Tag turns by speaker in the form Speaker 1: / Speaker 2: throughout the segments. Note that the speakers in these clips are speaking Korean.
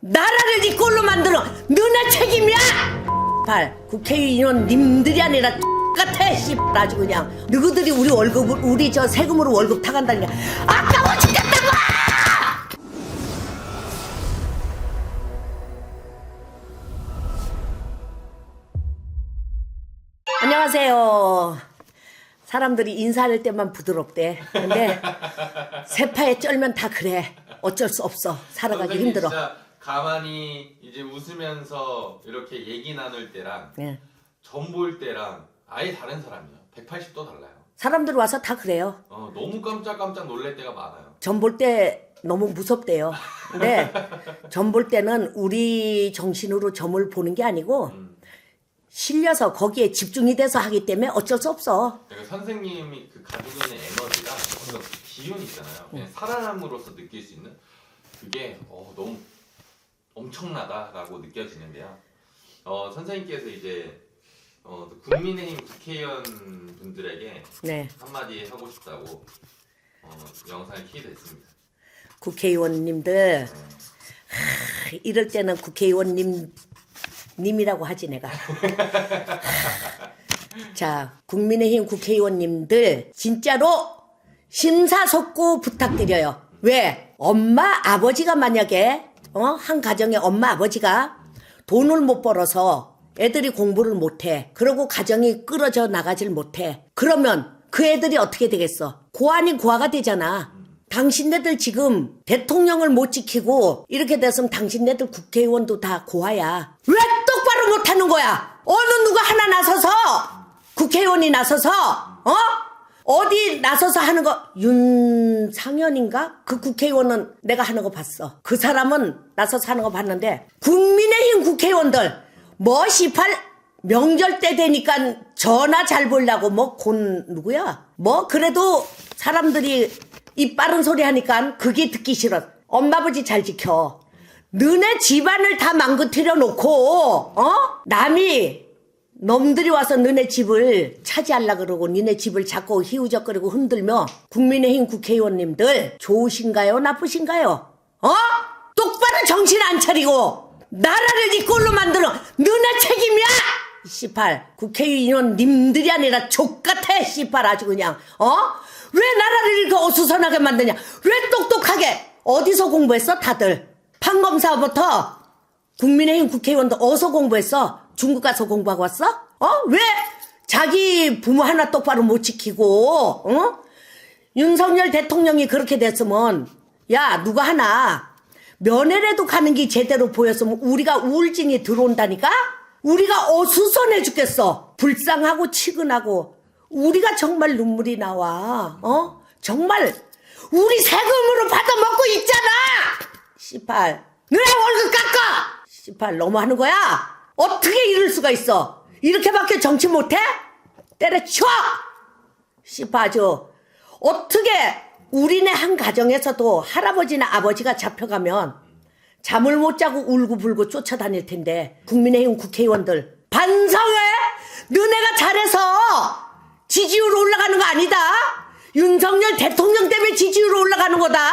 Speaker 1: 나라를 이 꼴로 만들어 너네 책임이야 발 국회의원 님들이 아니라 같아 씨 아주 그냥 너희들이 우리 월급을 우리 저 세금으로 월급 타간다니까 아까워 죽겠다고 안녕하세요. 사람들이 인사할 때만 부드럽대. 근데 세파에 쩔면 다 그래. 어쩔 수 없어. 살아가기 힘들어.
Speaker 2: 가만히 이제 웃으면서 이렇게 얘기 나눌 때랑
Speaker 1: 예.
Speaker 2: 전볼 때랑 아예 다른 사람이에요. 180도 달라요.
Speaker 1: 사람들 와서 다 그래요.
Speaker 2: 어, 너무 깜짝깜짝 놀랄 때가 많아요.
Speaker 1: 전 볼 때 너무 무섭대요. 근데 전볼 때는 우리 정신으로 점을 보는 게 아니고 실려서 거기에 집중이 돼서 하기 때문에 어쩔 수 없어.
Speaker 2: 그러니까 선생님이 그 가지고 있는 에너지가 어떤 그 기운 있잖아요. 그냥 살아남으로서 느낄 수 있는 그게 어, 너무 엄청나다라고 느껴지는데요. 어, 선생님께서 이제 어, 국민의힘 국회의원 분들에게
Speaker 1: 네.
Speaker 2: 한마디 하고 싶다고 어, 영상을 키게 됐습니다.
Speaker 1: 국회의원님들 하, 이럴 때는 국회의원님 님이라고 하지 내가. 자, 국민의힘 국회의원님들 진짜로 심사숙고 부탁드려요. 왜? 엄마 아버지가 만약에 어? 한 가정에 엄마 아버지가 돈을 못 벌어서 애들이 공부를 못해. 그러고 가정이 끌어져 나가질 못해. 그러면 그 애들이 어떻게 되겠어? 고아니 고아가 되잖아. 당신네들 지금 대통령을 못 지키고 이렇게 됐으면 당신네들 국회의원도 다 고아야. 왜 똑바로 못하는 거야? 어느 누가 하나 나서서 국회의원이 나서서 어? 어디 나서서 하는 거 윤상현인가? 그 국회의원은 내가 하는 거 봤어. 그 사람은 나서서 하는 거 봤는데 국민의힘 국회의원들 뭐 시팔 명절 때 되니까 전화 잘 보려고 뭐 곤 누구야? 뭐 그래도 사람들이 이 빠른 소리 하니까 그게 듣기 싫어. 엄마 아버지 잘 지켜. 너네 집안을 다 망가뜨려 놓고 어? 남이 놈들이 와서 너네 집을 차지하려 그러고 니네 집을 자꾸 희우적거리고 흔들며 국민의힘 국회의원님들 좋으신가요 나쁘신가요? 어? 똑바로 정신 안 차리고 나라를 이 꼴로 만들어 너네 책임이야! 씨팔 국회의원 님들이 아니라 족같아 씨팔 아주 그냥 어? 왜 나라를 이렇게 어수선하게 만드냐 왜 똑똑하게 어디서 공부했어 다들 판검사부터 국민의힘 국회의원도 어디서 공부했어? 중국 가서 공부하고 왔어? 어? 왜 자기 부모 하나 똑바로 못 지키고, 어? 윤석열 대통령이 그렇게 됐으면, 야, 누가 하나, 면회라도 가는 게 제대로 보였으면 우리가 우울증이 들어온다니까? 우리가 어수선해 죽겠어. 불쌍하고 치근하고. 우리가 정말 눈물이 나와. 어? 정말, 우리 세금으로 받아먹고 있잖아! 씨팔. 너네 월급 깎아! 씨팔, 너무 하는 거야? 어떻게 이럴 수가 있어? 이렇게밖에 정치 못해? 때려쳐! 씨파죠. 어떻게 우리네 한 가정에서도 할아버지나 아버지가 잡혀가면 잠을 못 자고 울고불고 쫓아다닐 텐데 국민의힘 국회의원들 반성해! 너네가 잘해서 지지율 올라가는 거 아니다? 윤석열 대통령 때문에 지지율 올라가는 거다?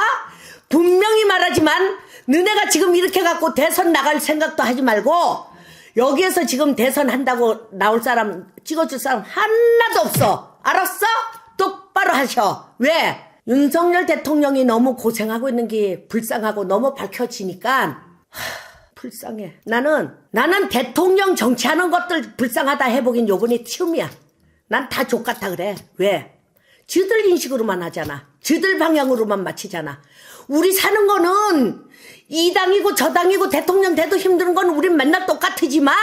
Speaker 1: 분명히 말하지만 너네가 지금 이렇게 갖고 대선 나갈 생각도 하지 말고 여기에서 지금 대선 한다고 나올 사람 찍어줄 사람 하나도 없어 알았어? 똑바로 하셔 왜? 윤석열 대통령이 너무 고생하고 있는 게 불쌍하고 너무 밝혀지니까 하, 불쌍해 나는 나는 대통령 정치하는 것들 불쌍하다 해보긴 요번이 처음이야 난 다 족같아 그래 왜? 지들 인식으로만 하잖아. 지들 방향으로만 맞히잖아. 우리 사는 거는 이 당이고 저 당이고 대통령 돼도 힘든 건 우린 맨날 똑같지만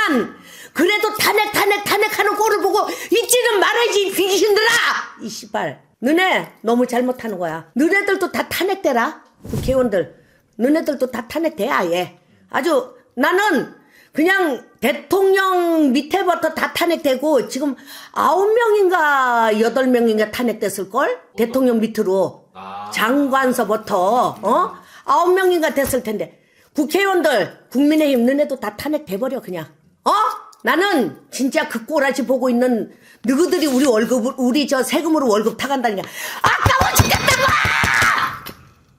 Speaker 1: 그래도 탄핵 탄핵 탄핵하는 꼴을 보고 있지는 말아야지 비신들아 이 씨발 너네 너무 잘못하는 거야 너네들도 다 탄핵되라 국회의원들 너네들도 다 탄핵돼 아예 아주 나는 그냥 대통령 밑에부터 다 탄핵되고 지금 아홉 명인가 여덟 명인가 탄핵됐을걸? 대통령 밑으로
Speaker 2: 아.
Speaker 1: 장관서부터 어? 아홉 명인가 됐을 텐데 국회의원들 국민의힘 너네도 다 탄핵돼버려 그냥 어? 나는 진짜 그 꼬라지 보고 있는 너희들이 우리 월급을 우리 저 세금으로 월급 타간다니까 아까워 죽겠다고